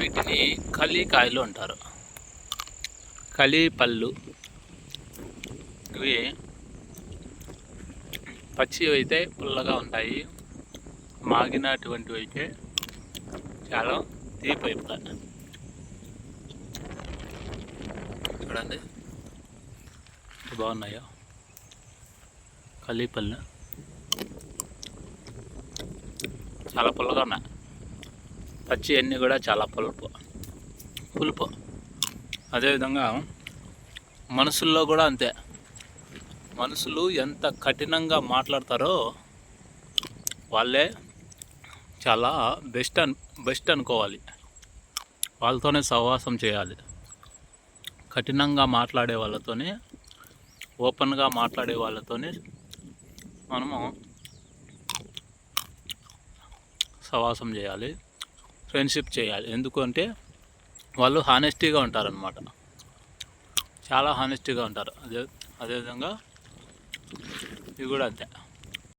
వీటిని కలికాయలు అంటారు. కలి పళ్ళు. ఇవి పచ్చి అయితే పుల్లగా ఉంటాయి. మాగినటువంటివి అయితే చాలా తీపి అయిపోతాయి. చూడండి. బాగున్నాయో. కలిపళ్ళు చాలా పుల్లగా ఉన్నాయి. పచ్చి అన్నీ కూడా చాలా పులుపు. పులుపు. అదేవిధంగా మనసుల్లో కూడా అంతే. మనుషులు ఎంత కఠినంగా మాట్లాడతారో వాళ్ళే చాలా బెస్ట్ అన్ బెస్ట్ అనుకోవాలి. వాళ్ళతోనే సహవాసం చేయాలి. కఠినంగా మాట్లాడే వాళ్ళతోనే ఓపెన్గా మాట్లాడే వాళ్ళతోనే మనము సహవాసం చేయాలి. ఫ్రెండ్షిప్ చేయాలి. ఎందుకంటే వాళ్ళు హానెస్టీగా ఉంటారనమాట చాలా హానెస్టీగా ఉంటారు. అదే అదేవిధంగా ఇవి కూడా అంతే.